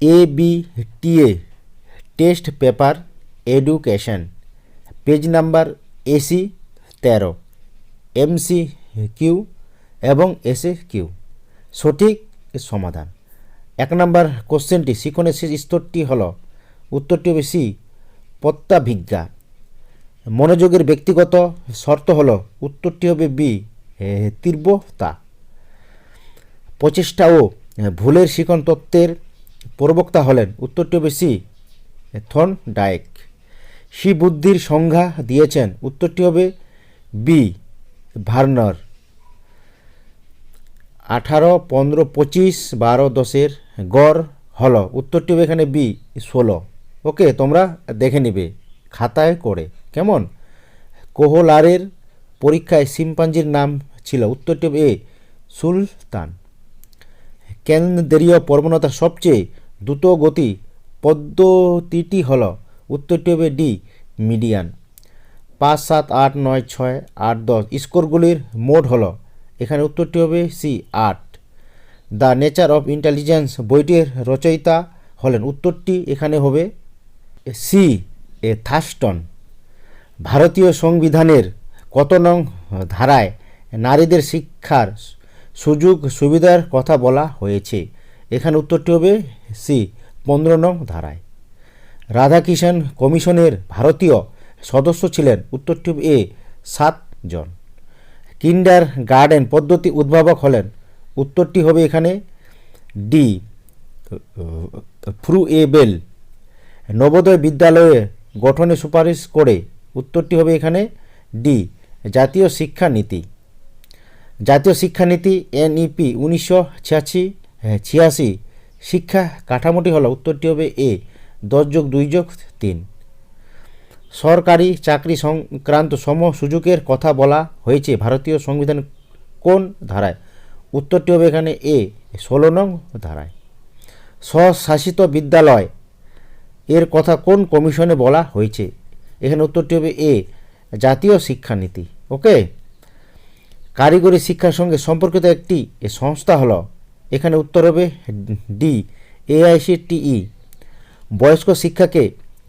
A T A test paper education page number AC তেরো MC Q এবং SA Q সঠিক সমাধান। এক নম্বর কোশ্চেনটি শিখনের শেষ স্তরটি হল, উত্তরটি হবে সি প্রত্যাভিজ্ঞা মনোযোগের ব্যক্তিগত শর্ত হল, উত্তরটি হবে বি তীব্রতা। প্রচেষ্টা ও ভুলের শিখন তত্ত্বের প্রবক্তা হলেন উত্তরটি হবে সি থন ডায়েক। সি বুদ্ধির সংজ্ঞা দিয়েছেন, উত্তরটি হবে বি, ভার্নার। আঠারো, পনেরো, পঁচিশ, বারো, দশের গড় হল, উত্তরটি হবে এখানে বি, ষোলো। ওকে, তোমরা দেখে নিবে, খাতায় করে, কেমন? কোহলারের পরীক্ষায় শিম্পাঞ্জির নাম ছিল, উত্তরটি হবে এ, সুলতান। কেন্দ্রীয় প্রবণতার সবচেয়ে দ্রুত গতি পদ্ধতিটি হল উত্তরটি হবে ডি মিডিয়ান। পাঁচ সাত আট নয় ছয় আট দশ স্কোরগুলির মোড হল এখানে উত্তরটি হবে সি আট। দ্য নেচার অফ ইন্টেলিজেন্স বইটির রচয়িতা হলেন উত্তরটি এখানে হবে সি এ থাস্টন। ভারতীয় সংবিধানের কত নং ধারায় নারীদের শিক্ষার সুযোগ সুবিধার কথা বলা হয়েছে। এখানে উত্তরটি হবে সি, পনেরো নং ধারায়। রাধাকিষাণ কমিশনের ভারতীয় সদস্য ছিলেন, উত্তরটি হবে এ সাতজন কিন্ডার গার্ডেন পদ্ধতি উদ্ভাবক হলেন, উত্তরটি হবে এখানে ডি, ফ্রু এ বেল। নবোদয় বিদ্যালয়ে গঠনে সুপারিশ করে, উত্তরটি হবে এখানে ডি, জাতীয় শিক্ষা নীতি জাতীয় শিক্ষানীতি এনইপি উনিশশো ছিয়াশি ছিয়াশি। শিক্ষা কাঠামোটি হলো, উত্তরটি হবে এ, দশ যোগ দুই যোগ তিন। সরকারি চাকরি সংক্রান্ত সম সুযোগের কথা বলা হয়েছে, ভারতীয় সংবিধান কোন ধারায়? উত্তরটি হবে এখানে এ, ষোলো নং ধারায়। স্বশাসিত বিদ্যালয়, এর কথা কোন কমিশনে বলা হয়েছে? এখানে উত্তরটি হবে এ, জাতীয় শিক্ষানীতি। ওকে? কারিগরি শিক্ষার সঙ্গে সম্পর্কিত একটি সংস্থা হলো। এখানে উত্তর হবে ডি, এআইসিটিই। বয়স্ক শিক্ষাকে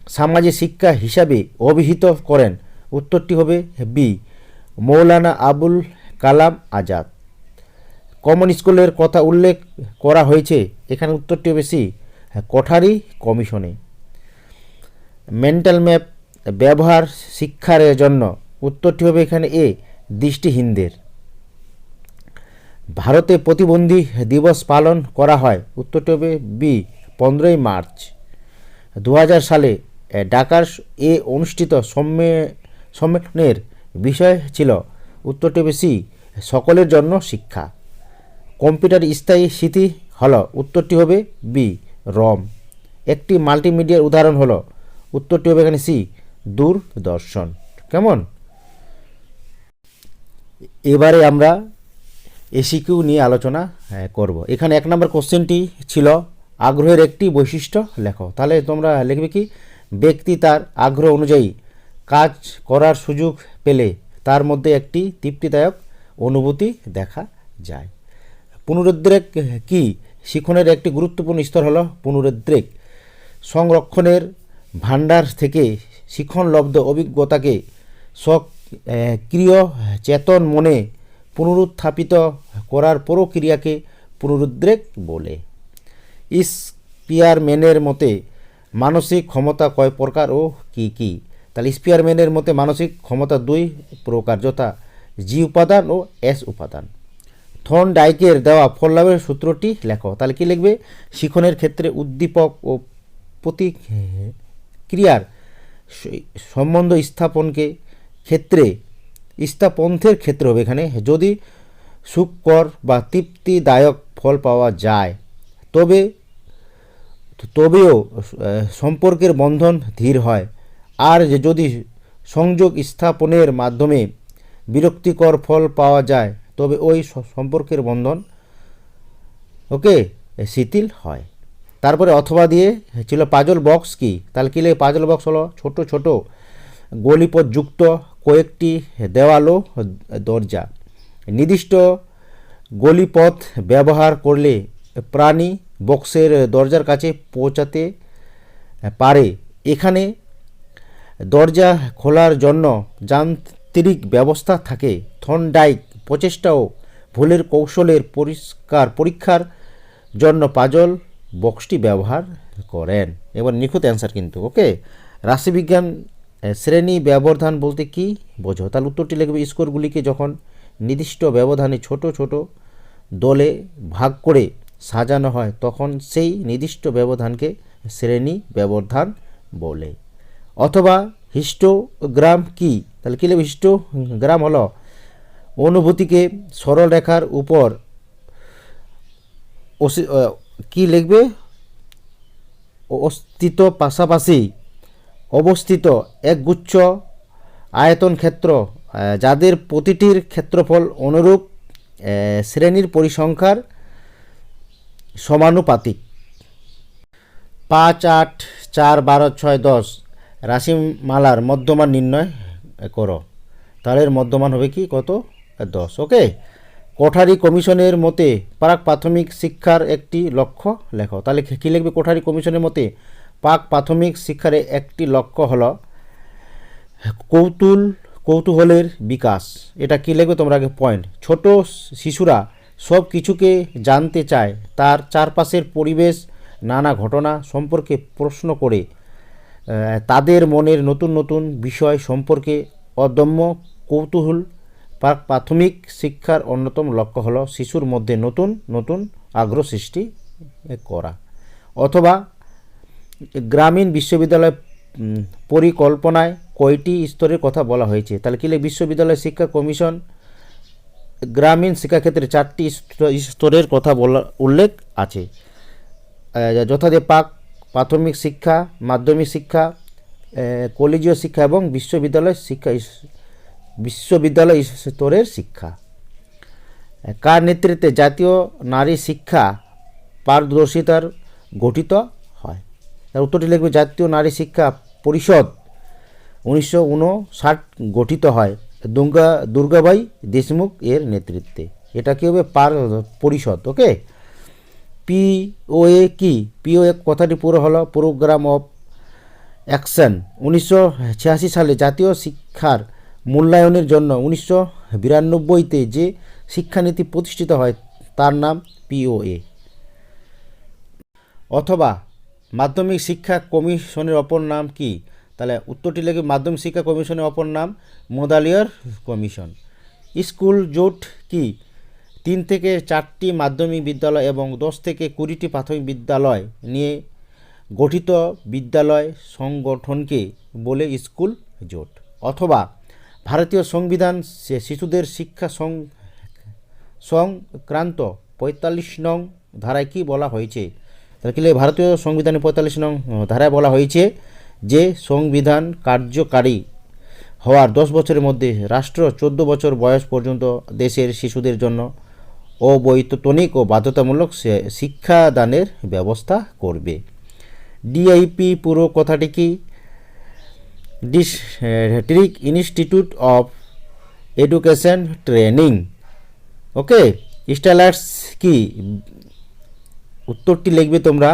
সামাজিক শিক্ষা হিসাবে অভিহিত করেন। উত্তরটি হবে বি, মৌলানা আবুল কালাম আজাদ। কমন স্কুলের কথা উল্লেখ করা হয়েছে। এখানে উত্তরটি হবে সি, কোঠারি কমিশনে। মেন্টাল ম্যাপ ব্যবহার শিক্ষার জন্য। উত্তরটি হবে এখানে এ, দৃষ্টিহীনদের। ভারতে প্রতিবন্ধী দিবস পালন করা হয়। উত্তরটি হবে বি, পনেরোই মার্চ। দু হাজার সালে ঢাকার এ অনুষ্ঠিত সম্মে- সম্মেলনের বিষয় ছিল উত্তরটি হবে সি, সকলের জন্য শিক্ষা। কম্পিউটার স্থায়ী স্মৃতি হলো, উত্তরটি হবে বি, রম। একটি মাল্টিমিডিয়ার উদাহরণ হলো উত্তরটি হবে এখানে সি, দূরদর্শন। কেমন? এবারে আমরা এসিকিউ নিয়ে আলোচনা করব। এখানে এক নম্বর কোশ্চেনটি ছিল, আগ্রহের একটি বৈশিষ্ট্য লেখো। তাহলে তোমরা লিখবে কি? ব্যক্তি তার আগ্রহ অনুযায়ী কাজ করার সুযোগ পেলে তার মধ্যে একটি তৃপ্তিদায়ক অনুভূতি দেখা যায়। পুনরুদ্রেক কি? শিখনের একটি গুরুত্বপূর্ণ স্তর হলো পুনরুদ্রেক। সংরক্ষণের ভাণ্ডার থেকে শিক্ষণলব্ধ অভিজ্ঞতাকে সক্রিয় চেতন মনে পুনরুত্থাপিত করার প্রক্রিয়াকে পুনরুদ্রেক বলে। স্পিয়ারম্যানের মতে, মানসিক ক্ষমতা কয় প্রকার ও কি কি? তাহলে স্পিয়ারম্যানের মতে মানসিক ক্ষমতা দুই প্রকার, যথা জি উপাদান ও এস উপাদান। থন ডাইকের দেওয়া ফল লাভের সূত্রটি লেখো। তাহলে কি লিখবে? শিখনের ক্ষেত্রে উদ্দীপক ও প্রতিক্রিয়ার সম্বন্ধ স্থাপনকে ক্ষেত্রে স্থাপন্থের ক্ষেত্রে হবে এখানে, যদি সুখকর বা তৃপ্তিদায়ক ফল পাওয়া যায়, তবে, তবেও সম্পর্কের বন্ধন ধীর হয়। আর যদি সংযোগ স্থাপনের মাধ্যমে বিরক্তিকর ফল পাওয়া যায়, তবে ওই সম্পর্কের বন্ধন, ওকে শিথিল হয়। তারপরে অথবা দিয়ে ছিল পাজল বক্স কি? লাগে পাজল বক্স হলো ছোট ছোট, গলিপথযুক্ত কয়েকটি দেওয়াল দরজা। নির্দিষ্ট গলিপথ ব্যবহার করলে প্রাণী বক্সের দরজার কাছে পৌঁছাতে পারে। এখানে দরজা খোলার জন্য যান্ত্রিক ব্যবস্থা থাকে। থর্নডাইক প্রচেষ্টা ও ভুলের কৌশলের পরিষ্কার পরীক্ষার জন্য পাজল বক্সটি ব্যবহার করেন। এবার নিখুঁত অ্যান্সার কিন্তু, ওকে? রাশিবিজ্ঞান শ্রেণি ব্যবধান বলতে কি বোঝো? তাহলে উত্তরটি লিখবে স্কোরগুলিকে যখন নির্দিষ্ট ব্যবধানে ছোট ছোট দলে ভাগ করে সাজানো হয়, তখন সেই নির্দিষ্ট ব্যবধানকে শ্রেণি ব্যবধান বলে। অথবা হিস্টোগ্রাম কি? তাহলে কী লিখবে? হিস্টোগ্রাম হলো অনুভূতিকে সরল রেখার উপর কি লিখবে? অস্তিত্ব পাশাপাশি অবস্থিত একগুচ্ছ আয়তন ক্ষেত্র যাদের প্রতিটির ক্ষেত্রফল অনুরূপ শ্রেণির পরিসংখ্যার সমানুপাতিক। পাঁচ, আট, চার, বারো, ছয়, দশ রাশিমালার মধ্যমান নির্ণয় করো। তাহলে মধ্যমান হবে কি? কত? দশ, ওকে? কোঠারি কমিশনের মতে প্রাক প্রাথমিক শিক্ষার একটি লক্ষ্য লেখো। তাহলে কী লিখবে? কোঠারি কমিশনের মতে প্রাক প্রাথমিক শিক্ষার একটি লক্ষ্য হলো কৌতুল, কৌতূহলের বিকাশ। এটা কী লিখবে তোমরা আগে পয়েন্ট ছোট শিশুরা সব কিছুকে জানতে চায়। তার চারপাশের পরিবেশ, নানা ঘটনা সম্পর্কে প্রশ্ন করে তাদের মনের নতুন নতুন বিষয় সম্পর্কে অদম্য কৌতূহল। প্রাক প্রাথমিক শিক্ষার অন্যতম লক্ষ্য হলো শিশুর মধ্যে নতুন নতুন আগ্রহ সৃষ্টি করা। অথবা গ্রামীণ বিশ্ববিদ্যালয় পরিকল্পনায় কয়টি স্তরের কথা বলা হয়েছে? তাহলে কি? বিশ্ববিদ্যালয় শিক্ষা কমিশন গ্রামীণ শিক্ষাক্ষেত্রে চারটি স্ত- স্তরের কথা বলা, উল্লেখ আছে। যথাযথ পাক, প্রাথমিক শিক্ষা, মাধ্যমিক শিক্ষা কলেজীয় শিক্ষা এবং বিশ্ববিদ্যালয় শিক্ষা বিশ্ববিদ্যালয় স্তরের শিক্ষা। কার নেতৃত্বে জাতীয় নারী শিক্ষা পারদর্শিতার গঠিত? তার উত্তরটি লিখবে, জাতীয় নারী শিক্ষা পরিষদ উনিশশো উনষাট গঠিত হয় দুর্গা, দুর্গাবাই দেশমুখ এর নেতৃত্বে। এটা কী হবে? পার পরিষদ, ওকে? পিওএ কি? পিওএ কথাটি পুরো হলো প্রোগ্রাম অফ অ্যাকশন উনিশশো ছিয়াশি সালে জাতীয় শিক্ষার মূল্যায়নের জন্য উনিশশো বিরানব্বইতে যে শিক্ষানীতি প্রতিষ্ঠিত হয়, তার নাম পিওএ অথবা মাধ্যমিক শিক্ষা কমিশনের অপর নাম কি? তাহলে উত্তরটি লেগে মাধ্যমিক শিক্ষা কমিশনের অপর নাম মোদালিয়ার কমিশন। স্কুল জোট কি? তিন থেকে চারটি মাধ্যমিক বিদ্যালয় এবং দশ থেকে কুড়িটি প্রাথমিক বিদ্যালয় নিয়ে গঠিত বিদ্যালয় সংগঠনকে বলে স্কুল জোট? অথবা ভারতীয় সংবিধান শিশুদের শিক্ষা সং, সংক্রান্ত পঁয়তাল্লিশ নং ধারায় কি বলা হয়েছে? তাহলে ভারতীয় সংবিধানের পঁয়তাল্লিশ নং ধারায় বলা হয়েছে যে সংবিধান কার্যকারী হওয়ার দশ বছরের মধ্যে রাষ্ট্র চোদ্দ বছর বয়স পর্যন্ত দেশের শিশুদের জন্য অবৈতনিক ও বাধ্যতামূলক শিক্ষাদানের ব্যবস্থা করবে। ডিআইপি পুরো কথাটি কি? District institute of education training. Okay? Stylus কি? উত্তরটি লিখবে তোমরা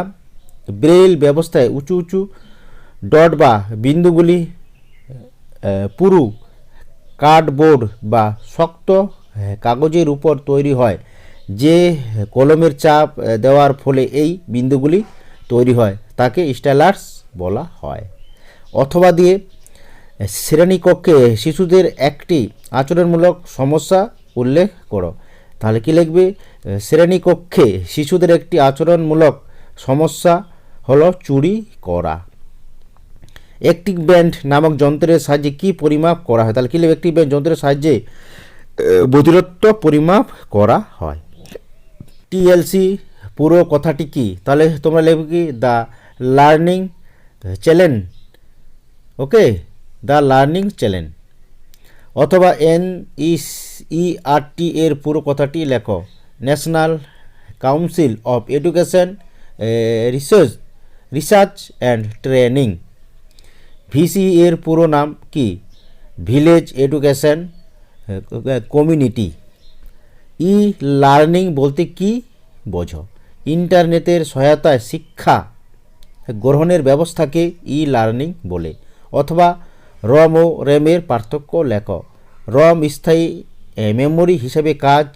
ব্রেল ব্যবস্থায় উঁচু উঁচু ডট বা বিন্দুগুলি পুরু কার্ডবোর্ড বা শক্ত কাগজের উপর তৈরি হয়। যে কলমের চাপ দেওয়ার ফলে এই বিন্দুগুলি তৈরি হয়, তাকে স্টাইলার্স বলা হয়। অথবা দিয়ে শ্রেণীকক্ষে শিশুদের একটি আচরণমূলক সমস্যা উল্লেখ করো। তাহলে কি লিখবে? শ্রেণীকক্ষে শিশুদের একটি আচরণমূলক সমস্যা হলো চুরি করা। একটি ব্যান্ড নামক যন্ত্রের সাহায্যে কি পরিমাপ করা হয়? তাহলে কি লিখবে? একটি ব্যান্ড যন্ত্রের সাহায্যে বধিরত্ব পরিমাপ করা হয়। টিএলসি পুরো কথাটি কি? তাহলে তোমরা লিখবে কি? The learning challenge. Okay? The learning challenge. অথবা এন ইআরটি এর পুরো কথাটি লেখো। National council of education research research and training VC এর পুরো নাম কি? Village education community e learning বলতে কি? বোঝো। ইন্টারনেটের সহায়তায় শিক্ষা গ্রহণের ব্যবস্থাকে ই লার্নিং বলে। অথবা রম ও রেমের পার্থক্য লেখ। রম স্থায়ী মেমোরি হিসাবে কাজ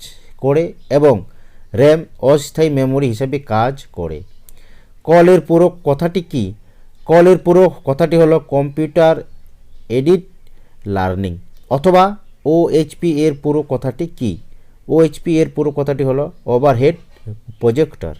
করে এবং র্যাম অস্থায়ী মেমোরি হিসাবে কাজ করে। কলের পুরো কথাটি কি? কলের পুরো কথাটি হলো কম্পিউটার এডিট লার্নিং অথবা ওএইচপি এর পুরো কথাটি কি? ওএইচপি এর পুরো কথাটি হলো ওভারহেড প্রজেক্টর